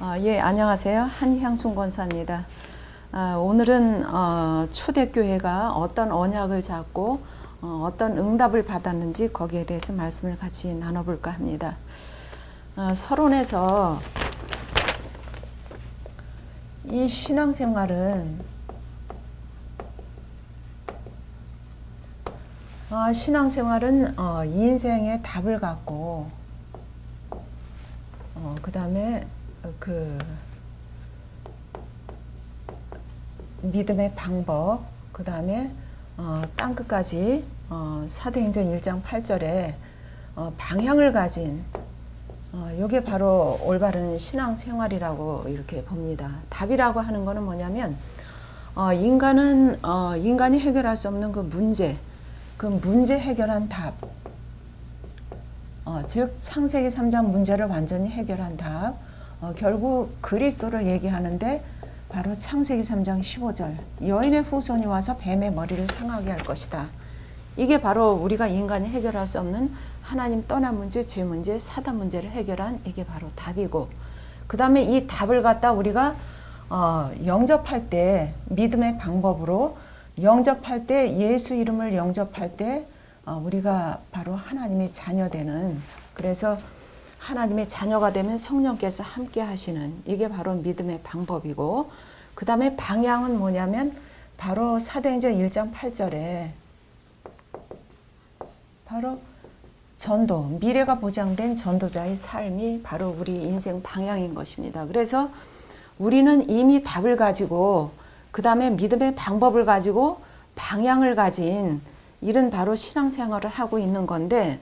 아, 예, 안녕하세요. 한향순 권사입니다. 아, 오늘은 어, 초대교회가 어떤 언약을 잡고 어, 떤 응답을 받았는지 거기에 대해서 말씀을 같이 나눠볼까 합니다. 어, 서론에서 이 신앙생활은 어, 신앙생활은 어, 인생의 답을 갖고 어, 그 다음에 그 믿음의 방법, 그 다음에 어, 땅 끝까지 어, 사도행전 1장 8절에 어, 방향을 가진 어, 이게 바로 올바른 신앙생활이라고 이렇게 봅니다. 답이라고 하는 거는 뭐냐면 어, 인간은 어, 인간이 해결할 수 없는 그 문제, 그 문제 해결한 답, 어, 즉 창세기 3장 문제를 완전히 해결한 답, 어, 결국 그리스도를 얘기하는데 바로 창세기 3장 15절 여인의 후손이 와서 뱀의 머리를 상하게 할 것이다. 이게 바로 우리가 인간이 해결할 수 없는 하나님 떠난 문제, 죄 문제, 사단 문제를 해결한 이게 바로 답이고 그 다음에 이 답을 갖다 우리가 어, 영접할 때 믿음의 방법으로 영접할 때 예수 이름을 영접할 때 어, 우리가 바로 하나님의 자녀되는 그래서 하나님의 자녀가 되면 성령께서 함께 하시는 이게 바로 믿음의 방법이고 그 다음에 방향은 뭐냐면 바로 사도행전 1장 8절에 바로 전도, 미래가 보장된 전도자의 삶이 바로 우리 인생 방향인 것입니다. 그래서 우리는 이미 답을 가지고 그 다음에 믿음의 방법을 가지고 방향을 가진 이런 바로 신앙생활을 하고 있는 건데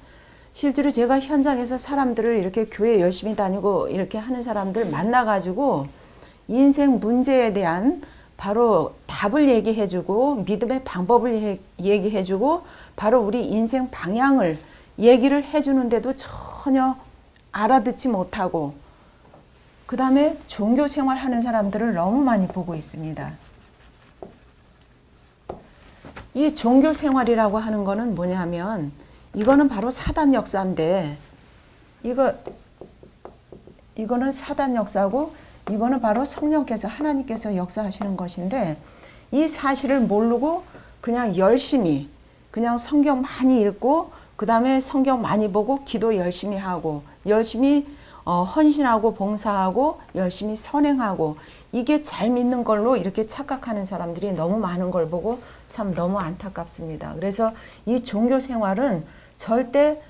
실제로 제가 현장에서 사람들을 이렇게 교회 열심히 다니고 이렇게 하는 사람들 만나가지고 인생 문제에 대한 바로 답을 얘기해주고 믿음의 방법을 얘기해주고 바로 우리 인생 방향을 얘기를 해주는데도 전혀 알아듣지 못하고 그 다음에 종교 생활하는 사람들을 너무 많이 보고 있습니다. 이 종교 생활이라고 하는 거는 뭐냐면 이거는 바로 사단 역사인데 이거 이거는 사단 역사고 이거는 바로 성령께서 하나님께서 역사하시는 것인데 이 사실을 모르고 그냥 열심히 그냥 성경 많이 읽고 그 다음에 성경 많이 보고 기도 열심히 하고 열심히 어, 헌신하고 봉사하고 열심히 선행하고 이게 잘 믿는 걸로 이렇게 착각하는 사람들이 너무 많은 걸 보고 참 너무 안타깝습니다. 그래서 이 종교 생활은 절대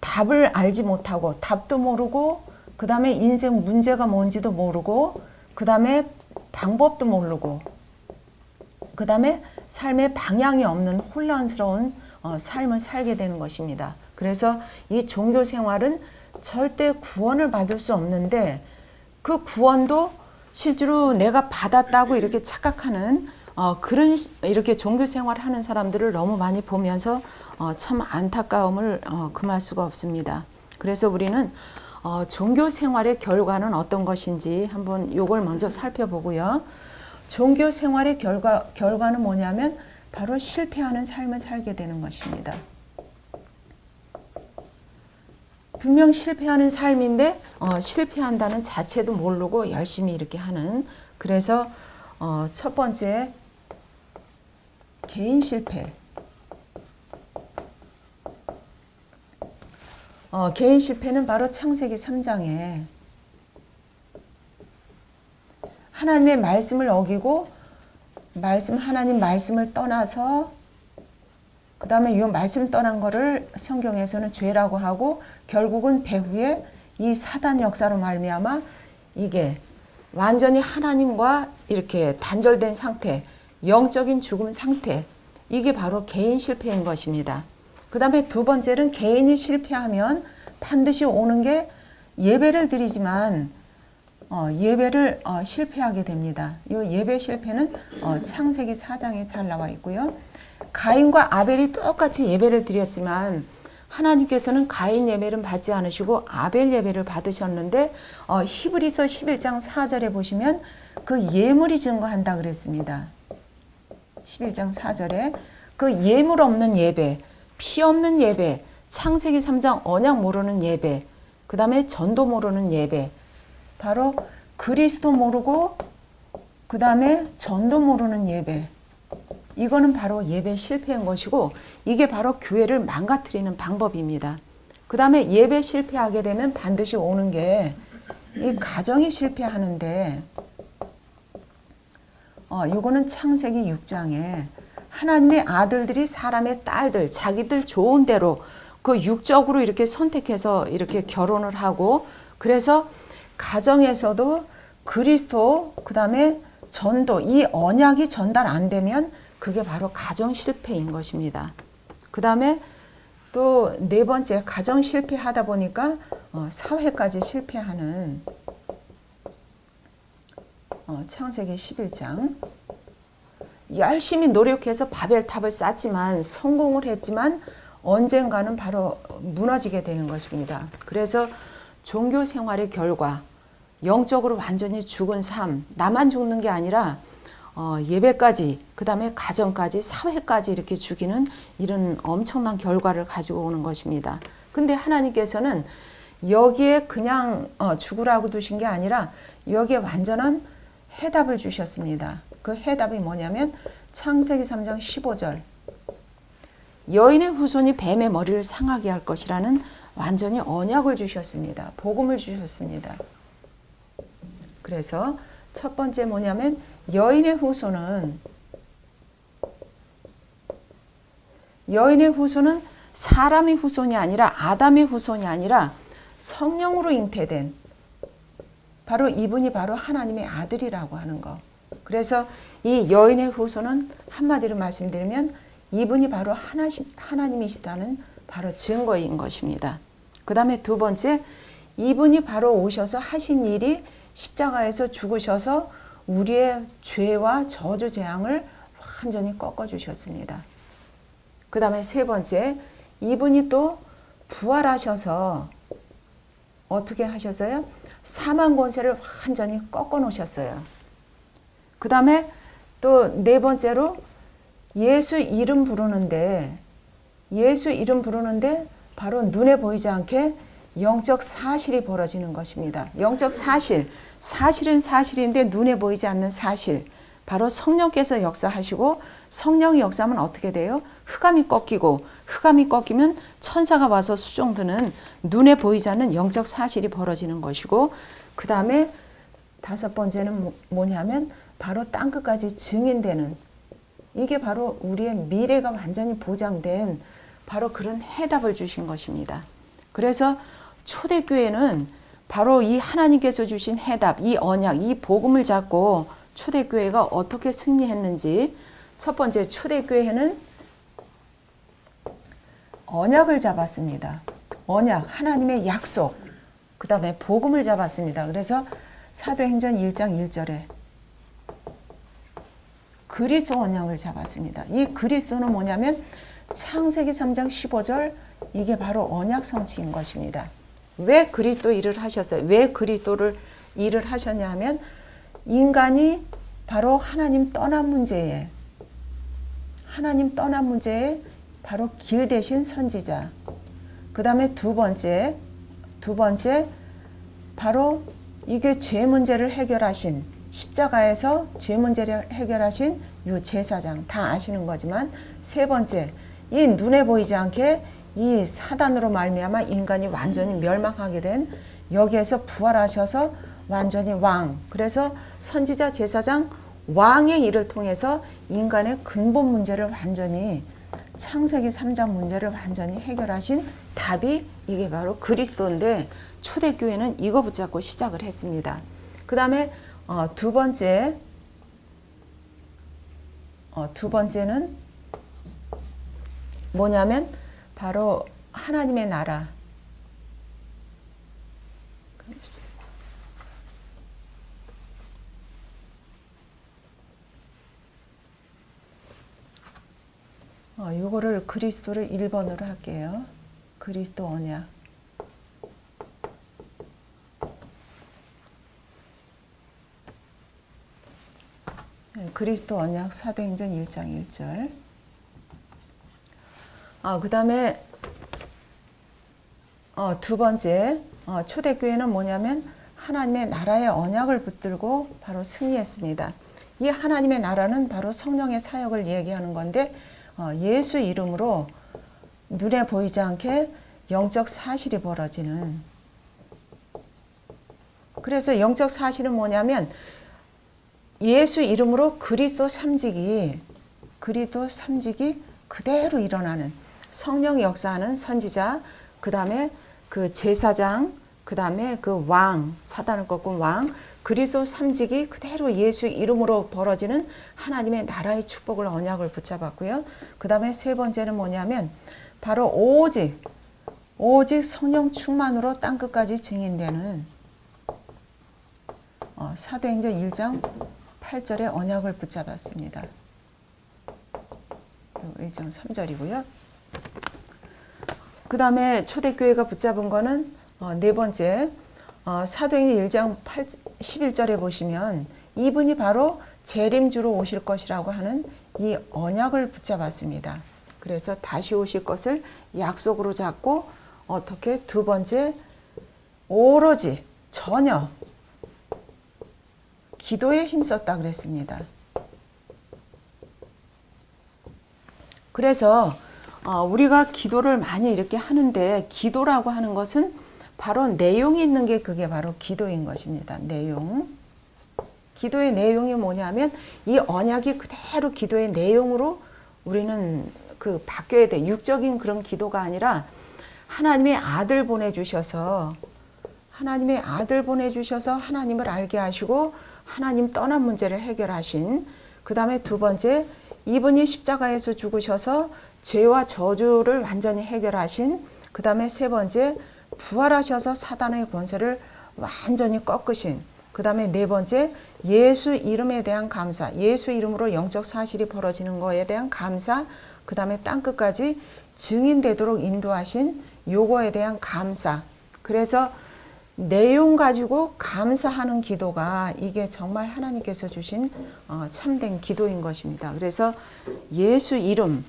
답을 알지 못하고 답도 모르고 그 다음에 인생 문제가 뭔지도 모르고 그 다음에 방법도 모르고 그 다음에 삶의 방향이 없는 혼란스러운 어, 삶을 살게 되는 것입니다. 그래서 이 종교 생활은 절대 구원을 받을 수 없는데 그 구원도 실제로 내가 받았다고 이렇게 착각하는 어, 그런 이렇게 종교 생활하는 사람들을 너무 많이 보면서 어, 참 안타까움을 어, 금할 수가 없습니다. 그래서 우리는 어, 종교 생활의 결과는 어떤 것인지 한번 요걸 먼저 살펴보고요. 종교 생활의 결과 결과는 뭐냐면 바로 실패하는 삶을 살게 되는 것입니다. 분명 실패하는 삶인데 어, 실패한다는 자체도 모르고 열심히 이렇게 하는 그래서 어, 첫 번째 개인 실패. 어, 개인 실패는 바로 창세기 3장에 하나님의 말씀을 어기고 말씀 하나님 말씀을 떠나서 그 다음에 이 말씀 떠난 거를 성경에서는 죄라고 하고 결국은 배후에 이 사단 역사로 말미암아 이게 완전히 하나님과 이렇게 단절된 상태, 영적인 죽음 상태, 이게 바로 개인 실패인 것입니다. 그 다음에 두 번째는 개인이 실패하면 반드시 오는 게 예배를 드리지만 어, 예배를 어, 실패하게 됩니다. 이 예배 실패는 어, 창세기 4장에 잘 나와 있고요. 가인과 아벨이 똑같이 예배를 드렸지만 하나님께서는 가인 예배를 받지 않으시고 아벨 예배를 받으셨는데 어, 히브리서 11장 4절에 보시면 그 예물이 증거한다 그랬습니다. 11장 4절에 그 예물 없는 예배 피 없는 예배, 창세기 3장 언약 모르는 예배, 그 다음에 전도 모르는 예배, 바로 그리스도 모르고 그 다음에 전도 모르는 예배. 이거는 바로 예배 실패인 것이고 이게 바로 교회를 망가뜨리는 방법입니다. 그 다음에 예배 실패하게 되면 반드시 오는 게 이 가정이 실패하는데 어, 요거는 창세기 6장에 하나님의 아들들이 사람의 딸들, 자기들 좋은 대로 그 육적으로 이렇게 선택해서 이렇게 결혼을 하고 그래서 가정에서도 그리스도 그다음에 전도 이 언약이 전달 안 되면 그게 바로 가정 실패인 것입니다. 그다음에 또 네 번째 가정 실패하다 보니까 어, 사회까지 실패하는 어, 창세기 11장 열심히 노력해서 바벨탑을 쌓지만 성공을 했지만 언젠가는 바로 무너지게 되는 것입니다. 그래서 종교 생활의 결과 영적으로 완전히 죽은 삶, 나만 죽는 게 아니라 어, 예배까지, 그 다음에 가정까지, 사회까지 이렇게 죽이는 이런 엄청난 결과를 가지고 오는 것입니다. 근데 하나님께서는 여기에 그냥 어, 죽으라고 두신 게 아니라 여기에 완전한 해답을 주셨습니다. 그 해답이 뭐냐면 창세기 3장 15절. 여인의 후손이 뱀의 머리를 상하게 할 것이라는 완전히 언약을 주셨습니다. 복음을 주셨습니다. 그래서 첫 번째 뭐냐면 여인의 후손은 여인의 후손은 사람의 후손이 아니라 아담의 후손이 아니라 성령으로 잉태된 바로 이분이 바로 하나님의 아들이라고 하는 거. 그래서 이 여인의 후손은 한마디로 말씀드리면 이분이 바로 하나님, 하나님이시다는 바로 증거인 것입니다. 그 다음에 두 번째, 이분이 바로 오셔서 하신 일이 십자가에서 죽으셔서 우리의 죄와 저주 재앙을 완전히 꺾어주셨습니다. 그 다음에 세 번째, 이분이 또 부활하셔서 어떻게 하셨어요? 사망 권세를 완전히 꺾어 놓으셨어요. 그 다음에 또 네 번째로 예수 이름 부르는데 예수 이름 부르는데 바로 눈에 보이지 않게 영적 사실이 벌어지는 것입니다. 영적 사실, 사실은 사실인데 눈에 보이지 않는 사실. 바로 성령께서 역사하시고 성령이 역사하면 어떻게 돼요? 흑암이 꺾이고 흑암이 꺾이면 천사가 와서 수종드는 눈에 보이지 않는 영적 사실이 벌어지는 것이고 그 다음에 다섯 번째는 뭐- 뭐냐면 바로 땅 끝까지 증인되는 이게 바로 우리의 미래가 완전히 보장된 바로 그런 해답을 주신 것입니다. 그래서 초대교회는 바로 이 하나님께서 주신 해답, 이 언약, 이 복음을 잡고 초대교회가 어떻게 승리했는지 첫 번째 초대교회는 언약을 잡았습니다. 언약, 하나님의 약속, 그 다음에 복음을 잡았습니다. 그래서 사도행전 1장 1절에 그리스도 언약을 잡았습니다. 이 그리스도는 뭐냐면 창세기 3장 15절 이게 바로 언약 성취인 것입니다. 왜 그리스도 일을 하셨어요? 왜 그리스도를 일을 하셨냐 하면 인간이 바로 하나님 떠난 문제에 하나님 떠난 문제에 바로 길 대신 선지자. 그 다음에 두 번째, 두 번째, 바로 이게 죄 문제를 해결하신 십자가에서 죄 문제를 해결하신 요 제사장 다 아시는 거지만 세 번째 이 눈에 보이지 않게 이 사단으로 말미암아 인간이 완전히 멸망하게 된 여기에서 부활하셔서 완전히 왕 그래서 선지자 제사장 왕의 일을 통해서 인간의 근본 문제를 완전히 창세기 3장 문제를 완전히 해결하신 답이 이게 바로 그리스도인데 초대교회는 이거 붙잡고 시작을 했습니다. 그 다음에 어, 두 번째 어, 두 번째는 뭐냐면 바로 하나님의 나라. 어, 요거를 그리스도를 1번으로 할게요. 그리스도 언약. 네, 그리스도 언약 사도행전 1장 1절. 아, 그 다음에 어, 두 번째 어, 초대교회는 뭐냐면 하나님의 나라의 언약을 붙들고 바로 승리했습니다. 이 하나님의 나라는 바로 성령의 사역을 얘기하는 건데 어, 예수 이름으로 눈에 보이지 않게 영적 사실이 벌어지는. 그래서 영적 사실은 뭐냐면 예수 이름으로 그리스도 삼직이 그리스도 삼직이 그대로 일어나는 성령 역사하는 선지자 그다음에 그 제사장 그다음에 그 왕 사단을 꺾은 왕 그리스도 삼직이 그대로 예수 이름으로 벌어지는 하나님의 나라의 축복을 언약을 붙잡았고요. 그 다음에 세 번째는 뭐냐면 바로 오직 오직 성령 충만으로 땅 끝까지 증인되는 어, 사도행전 1장 8절의 언약을 붙잡았습니다. 1장 3절이고요. 그 다음에 초대교회가 붙잡은 거는 어, 네 번째 어, 사도행전 1장 8, 11절에 보시면 이분이 바로 재림주로 오실 것이라고 하는 이 언약을 붙잡았습니다. 그래서 다시 오실 것을 약속으로 잡고 어떻게 두 번째 오로지 전혀 기도에 힘썼다 그랬습니다. 그래서 어, 우리가 기도를 많이 이렇게 하는데 기도라고 하는 것은 바로 내용이 있는 게 그게 바로 기도인 것입니다. 내용. 기도의 내용이 뭐냐면 이 언약이 그대로 기도의 내용으로 우리는 그 바뀌어야 돼. 육적인 그런 기도가 아니라 하나님의 아들 보내주셔서 하나님의 아들 보내주셔서 하나님을 알게 하시고 하나님 떠난 문제를 해결하신 그 다음에 두 번째 이분이 십자가에서 죽으셔서 죄와 저주를 완전히 해결하신 그 다음에 세 번째 부활하셔서 사단의 권세를 완전히 꺾으신 그 다음에 네 번째 예수 이름에 대한 감사 예수 이름으로 영적 사실이 벌어지는 거에 대한 감사 그 다음에 땅끝까지 증인되도록 인도하신 요거에 대한 감사 그래서 내용 가지고 감사하는 기도가 이게 정말 하나님께서 주신 어, 참된 기도인 것입니다. 그래서 예수 이름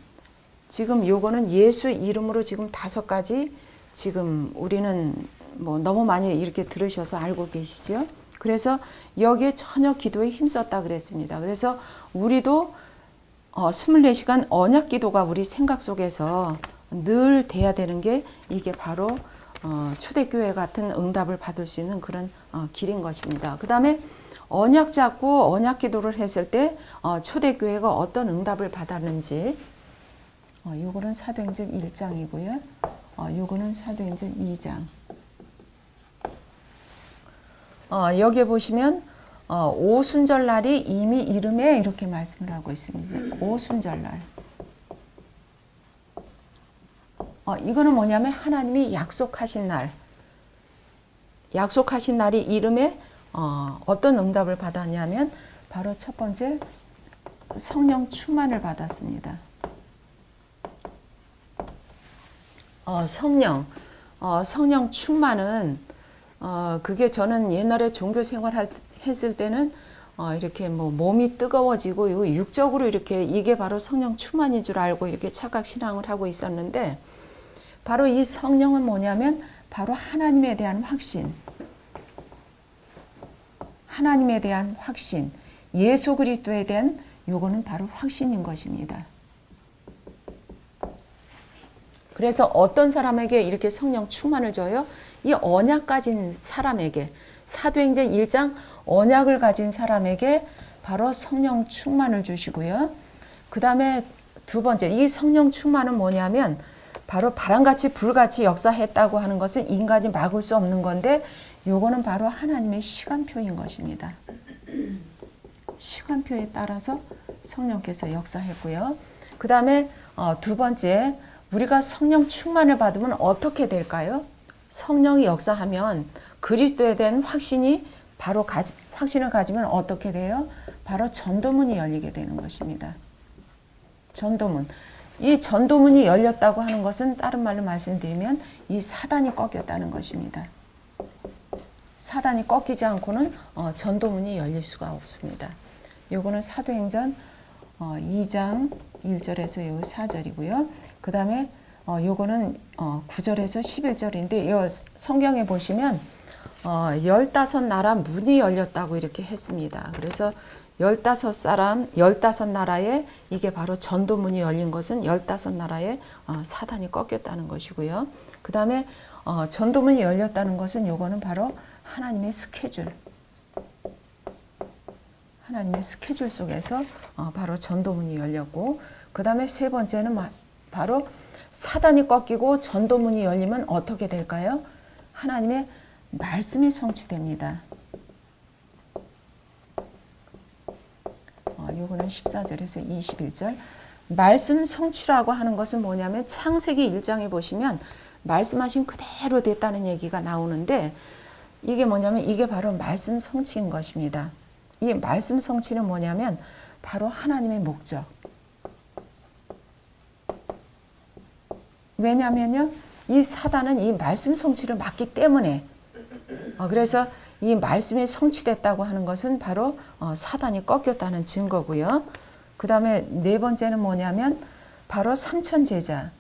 지금 요거는 예수 이름으로 지금 다섯 가지 지금 우리는 뭐 너무 많이 이렇게 들으셔서 알고 계시죠. 그래서 여기에 전혀 기도에 힘썼다 그랬습니다. 그래서 우리도 어, 24시간 언약 기도가 우리 생각 속에서 늘 돼야 되는 게 이게 바로 어, 초대교회 같은 응답을 받을 수 있는 그런 어, 길인 것입니다. 그 다음에 언약 잡고 언약 기도를 했을 때 어, 초대교회가 어떤 응답을 받았는지 어, 요거는 사도행전 1장이고요. 어, 요거는 사도행전 2장. 어, 여기에 보시면 어, 오순절날이 이미 이름에 이렇게 말씀을 하고 있습니다. 오순절날. 어, 이거는 뭐냐면 하나님이 약속하신 날, 약속하신 날이 이름에 어, 어떤 응답을 받았냐면 바로 첫 번째 성령 충만을 받았습니다. 어, 성령, 어, 성령 충만은 어, 그게 저는 옛날에 종교 생활 했을 때는 어, 이렇게 뭐 몸이 뜨거워지고 이거 육적으로 이렇게 이게 바로 성령 충만인 줄 알고 이렇게 착각 신앙을 하고 있었는데 바로 이 성령은 뭐냐면 바로 하나님에 대한 확신, 하나님에 대한 확신, 예수 그리스도에 대한 요거는 바로 확신인 것입니다. 그래서 어떤 사람에게 이렇게 성령 충만을 줘요? 이 언약 가진 사람에게 사도행전 1장 언약을 가진 사람에게 바로 성령 충만을 주시고요. 그 다음에 두 번째 이 성령 충만은 뭐냐면 바로 바람같이 불같이 역사했다고 하는 것은 인간이 막을 수 없는 건데 요거는 바로 하나님의 시간표인 것입니다. 시간표에 따라서 성령께서 역사했고요. 그 다음에 어, 두 번째 우리가 성령 충만을 받으면 어떻게 될까요? 성령이 역사하면 그리스도에 대한 확신이 바로 가지, 확신을 가지면 어떻게 돼요? 바로 전도문이 열리게 되는 것입니다. 전도문. 이 전도문이 열렸다고 하는 것은 다른 말로 말씀드리면 이 사단이 꺾였다는 것입니다. 사단이 꺾이지 않고는 어, 전도문이 열릴 수가 없습니다. 요거는 사도행전 어, 2장 1절에서 요 4절이고요. 그 다음에 어, 요거는 어, 9절에서 11절인데 요 성경에 보시면 어, 15나라 문이 열렸다고 이렇게 했습니다. 그래서 15사람, 15나라에 이게 바로 전도문이 열린 것은 15나라에 어, 사단이 꺾였다는 것이고요. 그 다음에 어, 전도문이 열렸다는 것은 요거는 바로 하나님의 스케줄. 하나님의 스케줄 속에서 어, 바로 전도문이 열렸고, 그 다음에 세 번째는 마- 바로 사단이 꺾이고 전도문이 열리면 어떻게 될까요? 하나님의 말씀이 성취됩니다. 어, 요거는 14절에서 21절. 말씀 성취라고 하는 것은 뭐냐면 창세기 1장에 보시면 말씀하신 그대로 됐다는 얘기가 나오는데 이게 뭐냐면 이게 바로 말씀 성취인 것입니다. 이 말씀 성취는 뭐냐면 바로 하나님의 목적. 왜냐면요. 이 사단은 이 말씀 성취를 막기 때문에 어, 그래서 이 말씀이 성취됐다고 하는 것은 바로 어, 사단이 꺾였다는 증거고요. 그 다음에 네 번째는 뭐냐면 바로 삼천 제자.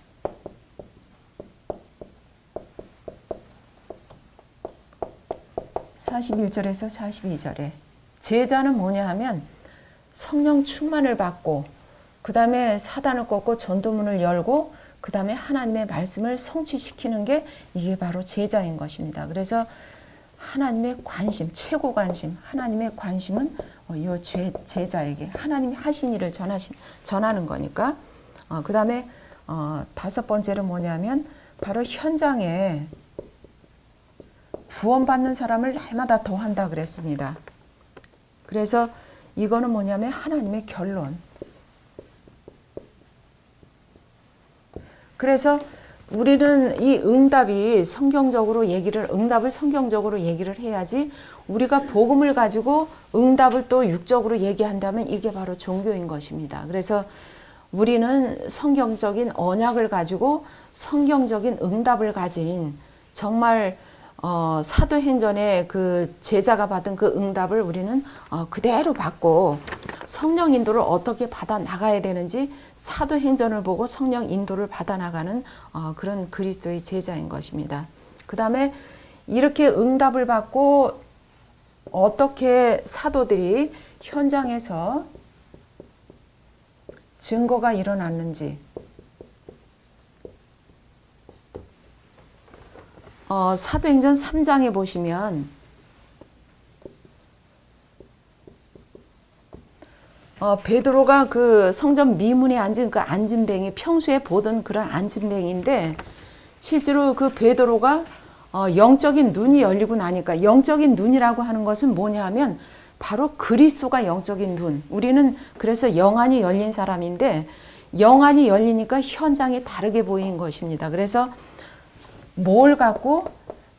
(41절에서 42절에) 제자는 뭐냐 하면 성령 충만을 받고 그 다음에 사단을 꺾고 전도문을 열고 그 다음에 하나님의 말씀을 성취시키는 게 이게 바로 제자인 것입니다. 그래서 하나님의 관심, 최고 관심, 하나님의 관심은 어, 이 제자에게 하나님이 하신 일을 전하신, 전하는 거니까. 어, 그 다음에 어, 다섯 번째는 뭐냐면 바로 현장에 구원받는 사람을 날마다 더한다 그랬습니다. 그래서 이거는 뭐냐면 하나님의 결론. 그래서 우리는 이 응답이 성경적으로 얘기를 응답을 성경적으로 얘기를 해야지 우리가 복음을 가지고 응답을 또 육적으로 얘기한다면 이게 바로 종교인 것입니다. 그래서 우리는 성경적인 언약을 가지고 성경적인 응답을 가진 정말 어, 사도행전에 그 제자가 받은 그 응답을 우리는 어, 그대로 받고 성령 인도를 어떻게 받아 나가야 되는지 사도행전을 보고 성령 인도를 받아 나가는 어, 그런 그리스도의 제자인 것입니다. 그 다음에 이렇게 응답을 받고 어떻게 사도들이 현장에서 증거가 일어났는지 어, 사도행전 3장에 보시면 어, 베드로가 그 성전 미문에 앉은 그 앉은 뱅이 평소에 보던 그런 앉은 뱅인데 실제로 그 베드로가 어, 영적인 눈이 열리고 나니까 영적인 눈이라고 하는 것은 뭐냐 하면 바로 그리스도가 영적인 눈. 우리는 그래서 영안이 열린 사람인데 영안이 열리니까 현장이 다르게 보인 것입니다. 그래서 뭘 갖고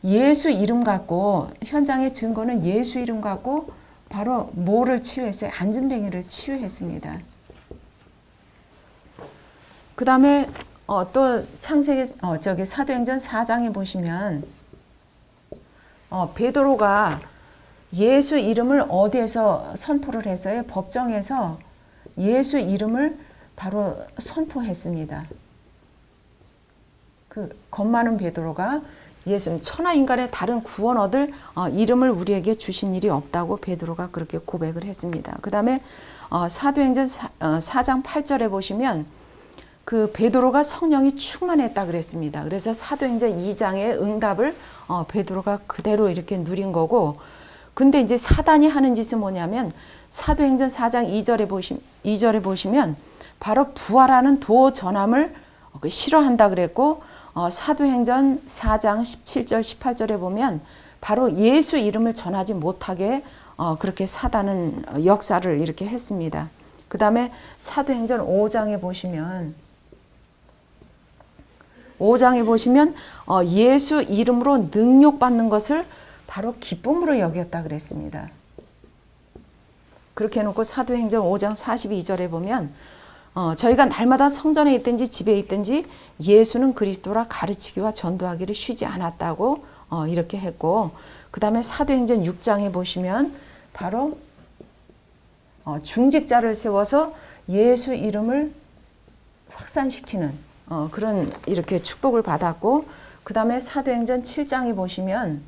예수 이름 갖고 현장의 증거는 예수 이름 갖고 바로 뭐를 치유했어요? 안전뱅이를 치유했습니다. 그 다음에 어, 또 창세기 어, 저기 사도행전 4장에 보시면 어, 베드로가 예수 이름을 어디에서 선포를 했어요? 법정에서 예수 이름을 바로 선포했습니다. 그 겁 많은 베드로가 예수 천하 인간의 다른 구원 얻을 어, 이름을 우리에게 주신 일이 없다고 베드로가 그렇게 고백을 했습니다. 그 다음에 어, 사도행전 사, 어, 4장 8절에 보시면 그 베드로가 성령이 충만했다 그랬습니다. 그래서 사도행전 2장의 응답을 어, 베드로가 그대로 이렇게 누린 거고 근데 이제 사단이 하는 짓은 뭐냐면 사도행전 4장 2절에 보시 2절에 보시면 바로 부활하는 도 전함을 그 싫어한다 그랬고 어, 사도행전 4장 17절 18절에 보면 바로 예수 이름을 전하지 못하게 어, 그렇게 사단은 역사를 이렇게 했습니다. 그 다음에 사도행전 5장에 보시면 5장에 보시면 어, 예수 이름으로 능욕받는 것을 바로 기쁨으로 여겼다 그랬습니다. 그렇게 해놓고 사도행전 5장 42절에 보면 어, 저희가 날마다 성전에 있든지 집에 있든지 예수는 그리스도라 가르치기와 전도하기를 쉬지 않았다고 어, 이렇게 했고 그 다음에 사도행전 6장에 보시면 바로 어, 중직자를 세워서 예수 이름을 확산시키는 어, 그런 이렇게 축복을 받았고 그 다음에 사도행전 7장에 보시면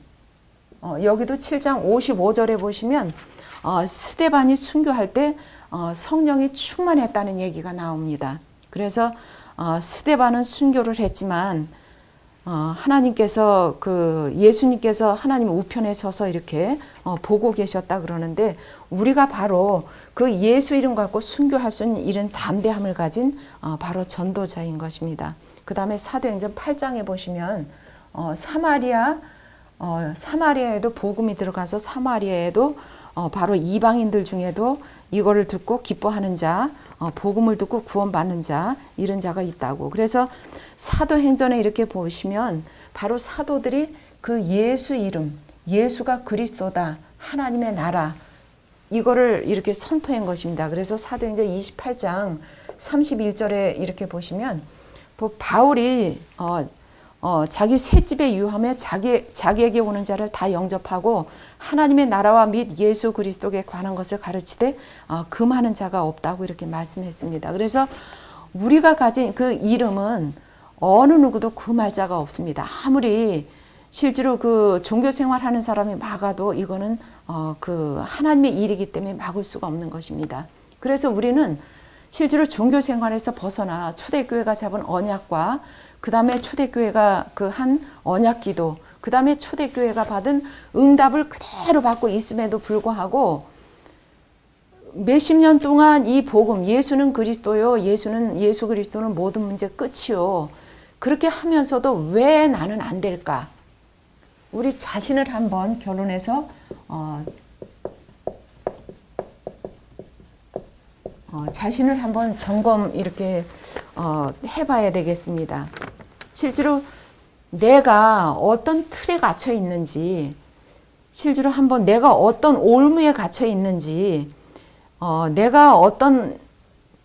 어, 여기도 7장 55절에 보시면 어, 스데반이 순교할 때 어, 성령이 충만했다는 얘기가 나옵니다. 그래서 어, 스데반은 순교를 했지만 어, 하나님께서 그 예수님께서 하나님 우편에 서서 이렇게 어, 보고 계셨다 그러는데 우리가 바로 그 예수 이름 갖고 순교할 수 있는 이런 담대함을 가진 어, 바로 전도자인 것입니다. 그 다음에 사도행전 8장에 보시면 어, 사마리아 어, 사마리아에도 복음이 들어가서 사마리아에도 어, 바로 이방인들 중에도 이거를 듣고 기뻐하는 자, 어, 복음을 듣고 구원받는 자 이런 자가 있다고. 그래서 사도행전에 이렇게 보시면 바로 사도들이 그 예수 이름, 예수가 그리스도다, 하나님의 나라 이거를 이렇게 선포한 것입니다. 그래서 사도행전 28장 31절에 이렇게 보시면 뭐 바울이 어, 어, 자기 셋집에 유하며 자기, 자기에게 오는 자를 다 영접하고 하나님의 나라와 및 예수 그리스도에 관한 것을 가르치되 어, 금하는 자가 없다고 이렇게 말씀했습니다. 그래서 우리가 가진 그 이름은 어느 누구도 금할 자가 없습니다. 아무리 실제로 그 종교 생활하는 사람이 막아도 이거는 어, 그 하나님의 일이기 때문에 막을 수가 없는 것입니다. 그래서 우리는 실제로 종교 생활에서 벗어나 초대교회가 잡은 언약과 그 다음에 초대교회가 그 한 언약 기도, 그 다음에 초대교회가 받은 응답을 그대로 받고 있음에도 불구하고 몇십 년 동안 이 복음, 예수는 그리스도요, 예수는, 예수 그리스도는 모든 문제 끝이요. 그렇게 하면서도 왜 나는 안 될까? 우리 자신을 한번 결혼해서, 어, 어, 자신을 한번 점검 이렇게 어, 해봐야 되겠습니다. 실제로 내가 어떤 틀에 갇혀 있는지, 실제로 한번 내가 어떤 올무에 갇혀 있는지, 어, 내가 어떤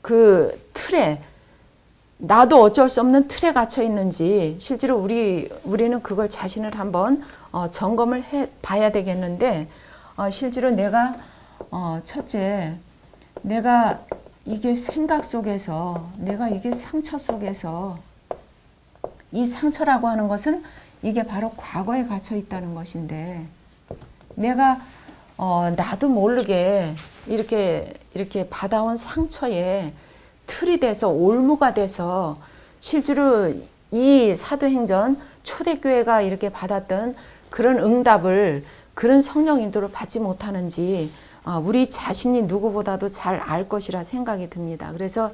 그 틀에 나도 어쩔 수 없는 틀에 갇혀 있는지 실제로 우리 우리는 그걸 자신을 한번 어, 점검을 해 봐야 되겠는데 어, 실제로 내가 어, 첫째 내가 이게 생각 속에서 내가 이게 상처 속에서 이 상처라고 하는 것은 이게 바로 과거에 갇혀 있다는 것인데 내가 어, 나도 모르게 이렇게 이렇게 받아온 상처에 틀이 돼서 올무가 돼서 실제로 이 사도행전 초대교회가 이렇게 받았던 그런 응답을 그런 성령 인도를 받지 못하는지 어, 우리 자신이 누구보다도 잘 알 것이라 생각이 듭니다. 그래서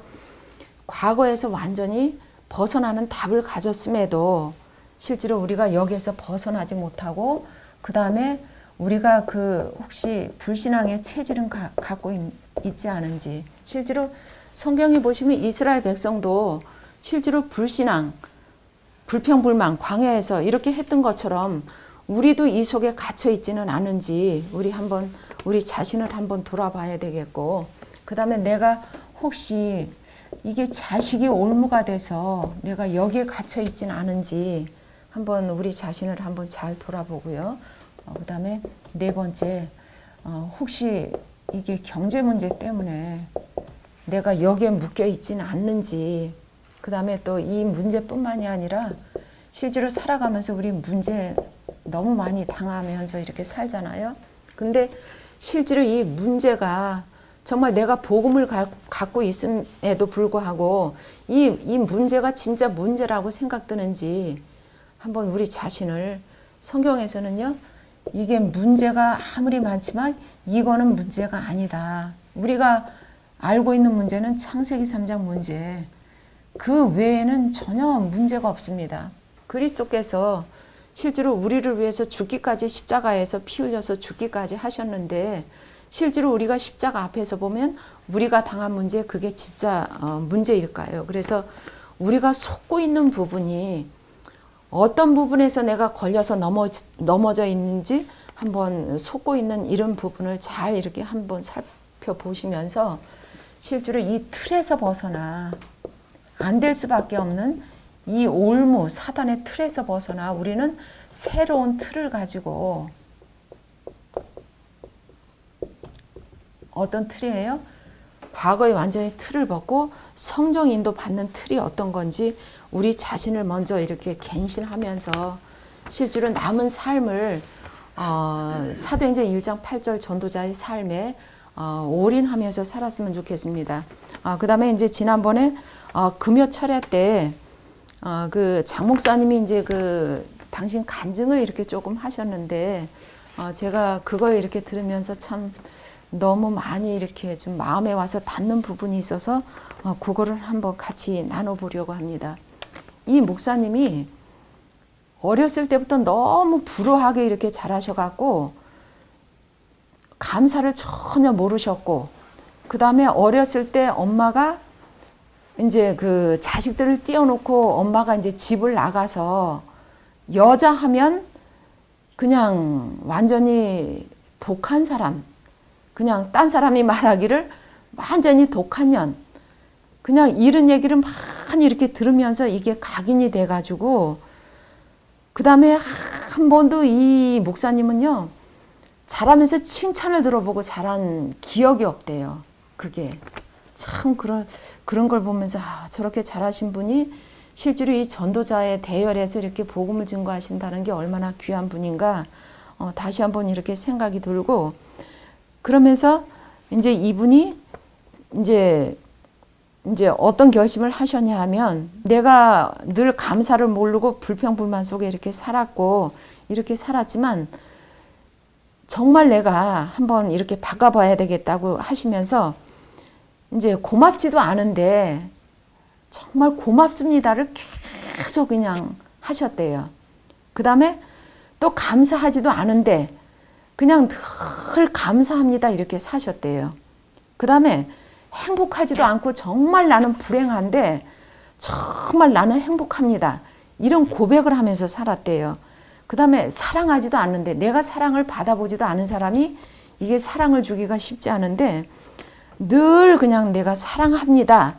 과거에서 완전히 벗어나는 답을 가졌음에도 실제로 우리가 여기에서 벗어나지 못하고 그 다음에 우리가 그 혹시 불신앙의 체질은 가, 갖고 있, 있지 않은지 실제로 성경에 보시면 이스라엘 백성도 실제로 불신앙, 불평불만, 광야에서 이렇게 했던 것처럼 우리도 이 속에 갇혀 있지는 않은지 우리 한번 우리 자신을 한번 돌아봐야 되겠고 그 다음에 내가 혹시 이게 자식이 올무가 돼서 내가 여기에 갇혀 있지는 않은지 한번 우리 자신을 한번 잘 돌아보고요. 어, 그 다음에 네 번째 어, 혹시 이게 경제 문제 때문에 내가 여기에 묶여 있지는 않는지 그 다음에 또 이 문제뿐만이 아니라 실제로 살아가면서 우리 문제 너무 많이 당하면서 이렇게 살잖아요. 근데 실제로 이 문제가 정말 내가 복음을 가, 갖고 있음에도 불구하고 이, 이 문제가 진짜 문제라고 생각드는지 한번 우리 자신을 성경에서는요, 이게 문제가 아무리 많지만 이거는 문제가 아니다. 우리가 알고 있는 문제는 창세기 3장 문제. 그 외에는 전혀 문제가 없습니다. 그리스도께서 실제로 우리를 위해서 죽기까지 십자가에서 피 흘려서 죽기까지 하셨는데 실제로 우리가 십자가 앞에서 보면 우리가 당한 문제 그게 진짜 어, 문제일까요? 그래서 우리가 속고 있는 부분이 어떤 부분에서 내가 걸려서 넘어 넘어져 있는지 한번 속고 있는 이런 부분을 잘 이렇게 한번 살펴보시면서 실제로 이 틀에서 벗어나 안 될 수밖에 없는 이 올무 사단의 틀에서 벗어나 우리는 새로운 틀을 가지고 어떤 틀이에요? 과거에 완전히 틀을 벗고 성령 인도 받는 틀이 어떤 건지 우리 자신을 먼저 이렇게 갱신하면서 실제로 남은 삶을 어, 사도행전 1장 8절 전도자의 삶에 어, 올인하면서 살았으면 좋겠습니다. 아, 그다음에 이제 지난번에 어, 금요 철야 때 어, 그 장 목사님이 이제 그 당신 간증을 이렇게 조금 하셨는데 어, 제가 그걸 이렇게 들으면서 참 너무 많이 이렇게 좀 마음에 와서 닿는 부분이 있어서 어, 그거를 한번 같이 나눠보려고 합니다. 이 목사님이 어렸을 때부터 너무 불우하게 이렇게 잘하셔갖고 감사를 전혀 모르셨고 그 다음에 어렸을 때 엄마가 이제 그 자식들을 띄워놓고 엄마가 이제 집을 나가서 여자 하면 그냥 완전히 독한 사람 그냥 딴 사람이 말하기를 완전히 독한 년 그냥 이런 얘기를 많이 이렇게 들으면서 이게 각인이 돼가지고 그 다음에 한 번도 이 목사님은요 잘하면서 칭찬을 들어보고 잘한 기억이 없대요. 그게 참 그런 그런 걸 보면서 아, 저렇게 잘하신 분이 실제로 이 전도자의 대열에서 이렇게 복음을 증거하신다는 게 얼마나 귀한 분인가 어, 다시 한번 이렇게 생각이 들고 그러면서 이제 이분이 이제 이제 어떤 결심을 하셨냐 하면 내가 늘 감사를 모르고 불평불만 속에 이렇게 살았고 이렇게 살았지만 정말 내가 한번 이렇게 바꿔봐야 되겠다고 하시면서 이제 고맙지도 않은데 정말 고맙습니다를 계속 그냥 하셨대요. 그 다음에 또 감사하지도 않은데 그냥 늘 감사합니다 이렇게 사셨대요. 그 다음에 행복하지도 않고 정말 나는 불행한데 정말 나는 행복합니다. 이런 고백을 하면서 살았대요. 그 다음에 사랑하지도 않는데 내가 사랑을 받아보지도 않은 사람이 이게 사랑을 주기가 쉽지 않은데 늘 그냥 내가 사랑합니다.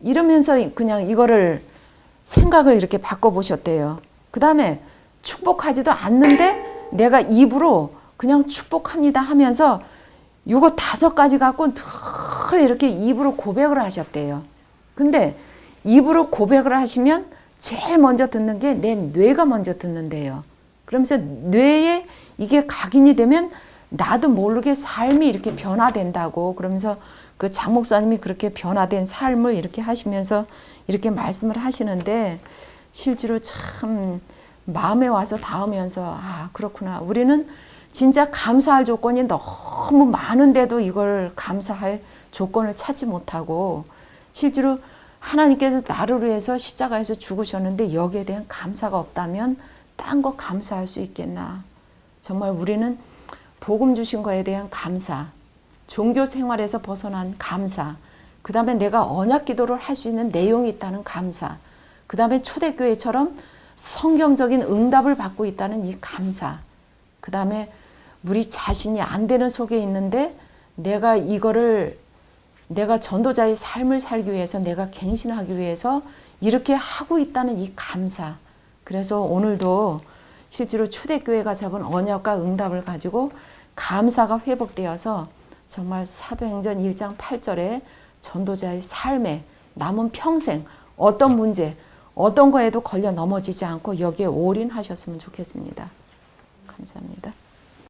이러면서 그냥 이거를 생각을 이렇게 바꿔보셨대요. 그 다음에 축복하지도 않는데 내가 입으로 그냥 축복합니다 하면서 요거 다섯 가지 갖고 늘 이렇게 입으로 고백을 하셨대요. 근데 입으로 고백을 하시면 제일 먼저 듣는 게 내 뇌가 먼저 듣는데요. 그러면서 뇌에 이게 각인이 되면 나도 모르게 삶이 이렇게 변화된다고 그러면서 그 장 목사님이 그렇게 변화된 삶을 이렇게 하시면서 이렇게 말씀을 하시는데 실제로 참 마음에 와서 닿으면서 아 그렇구나 우리는 진짜 감사할 조건이 너무 많은데도 이걸 감사할 조건을 찾지 못하고 실제로 하나님께서 나를 위해서 십자가에서 죽으셨는데 여기에 대한 감사가 없다면 딴 거 감사할 수 있겠나. 정말 우리는 복음 주신 거에 대한 감사, 종교 생활에서 벗어난 감사, 그 다음에 내가 언약 기도를 할 수 있는 내용이 있다는 감사, 그 다음에 초대교회처럼 성경적인 응답을 받고 있다는 이 감사, 그 다음에 우리 자신이 안 되는 속에 있는데 내가 이거를 내가 전도자의 삶을 살기 위해서 내가 갱신하기 위해서 이렇게 하고 있다는 이 감사. 그래서 오늘도 실제로 초대교회가 잡은 언약과 응답을 가지고 감사가 회복되어서 정말 사도행전 1장 8절에 전도자의 삶에 남은 평생 어떤 문제, 어떤 거에도 걸려 넘어지지 않고 여기에 올인하셨으면 좋겠습니다. 감사합니다.